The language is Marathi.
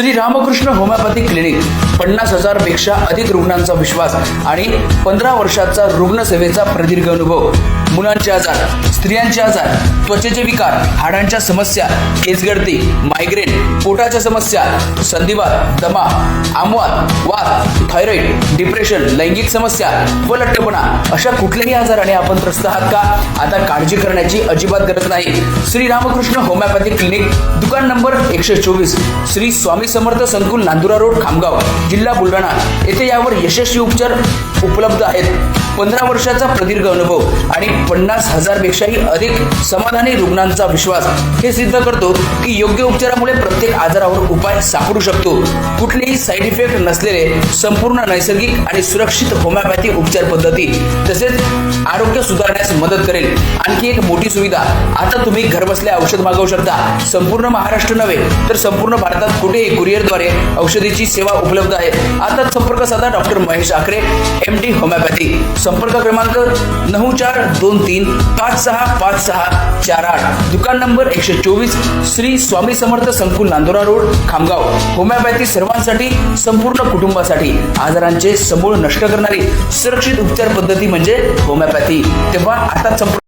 श्री रामकृष्ण होमिओपॅथी क्लिनिक पन्नास हजारपेक्षा अधिक रुग्णांचा विश्वास आणि पंधरा वर्षाचा रुग्णसेवेचा प्रदीर्घ अनुभव. मुलांचे आजार स्त्रियांचे आजार त्वचेचे विकार हाडांच्या समस्या केसगळती मायग्रेन पोटाच्या समस्या संधिवात दमा आमवात वात थायरॉइड डिप्रेशन लैंगिक समस्या व लठ्ठपणा अशा कुठल्याही आजाराने आपण त्रस्त आहात का? आता काळजी करण्याची अजिबात गरज नाही. श्री रामकृष्ण होमिओपॅथी क्लिनिक दुकान नंबर एकशे चोवीस. श्री स्वामी समर्थ संकुल नांदुरा रोड खामगाव जिल्हा बुलढाणा. येथे यावर यशस्वी उपचार उपलब्ध आहेत. पंधरा वर्षाचा प्रदीर्घ अनुभव आणि पन्नास हजार पेक्षाही अधिक समाधानी रुग्णांचा विश्वास हे सिद्ध करतो की योग्य उपचारामुळे प्रत्येक आजारावर उपाय सापडू शकतो. कुठलेही साईड इफेक्ट नसलेले संपूर्ण नैसर्गिक आणि सुरक्षित होमिओपॅथी उपचार पद्धती तसेच आरोग्य सुधारण्यास मदत करेल. आणखी एक मोठी सुविधा आता तुम्ही घरबसल्या औषध मागवू शकता. संपूर्ण महाराष्ट्र नव्हे तर संपूर्ण भारतात कुठेही कुरिअरद्वारे औषधीची सेवा उपलब्ध आहे. आता संपर्क साधा doctor Mahesh Akhare M D homeopathy संपर्क क्रमांक नऊ चार दोन तीन पाच सहा पाच सहा चार आठ. दुकान नंबर एकशे चोवीस श्री स्वामी समर्थ संकुल नांदोरा रोड खामगाव. होमिओपॅथी सर्वांसाठी संपूर्ण कुटुंबासाठी आजारांचे समूळ नष्ट करणारी सुरक्षित उपचार पद्धती म्हणजे होमिओपॅथी. तेव्हा आता संपर्क